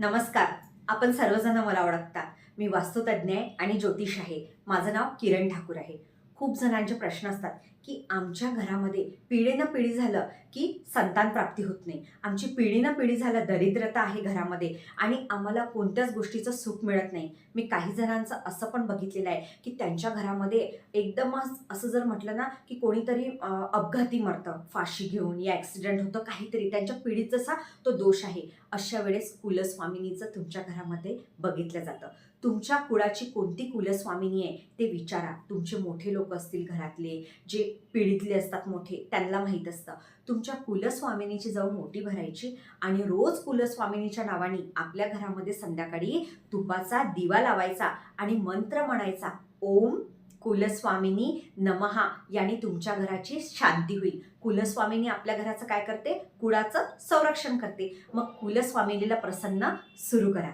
नमस्कार. आपण सर्वजण मला ओळखता. मी वास्तुतज्ञ आहे आणि ज्योतिष आहे. माझं नाव किरण ठाकूर आहे. खूप जणांचे प्रश्न असतात की आमच्या घरामध्ये पिढीनं पिढी झालं की संतान प्राप्ती होत नाही. आमची पिढी ना पिढी झालं दरिद्रता आहे घरामध्ये आणि आम्हाला कोणत्याच गोष्टीचं सुख मिळत नाही. मी काही जणांचं असं पण बघितलेलं आहे की त्यांच्या घरामध्ये एकदमच असं जर म्हटलं ना की कोणीतरी अपघाती मरतं. फाशी घेऊन या ॲक्सिडेंट होतं काहीतरी. त्यांच्या पिढीत जसा तो दोष आहे. अशा वेळेस कुलस्वामिनीचं तुमच्या घरामध्ये बघितलं जातं. तुमच्या कुळाची कोणती कुलस्वामिनी आहे ते विचारा. तुमचे मोठे लोक असतील घरातले जे पिढीतले असतात मोठे त्यांना माहीत असतं. तुम तुमच्या कुलस्वामिनीची जाऊन मोठी भरायची आणि रोज कुलस्वामिनीच्या नावाने आपल्या घरामध्ये संध्याकाळी तुपाचा दिवा लावायचा आणि मंत्र म्हणायचा ओम कुलस्वामिनी नमहा याने तुमच्या घराची शांती होईल. कुलस्वामिनी आपल्या घराचं काय करते? कुळाचं संरक्षण करते. मग कुलस्वामिनीला प्रसन्न सुरू करा.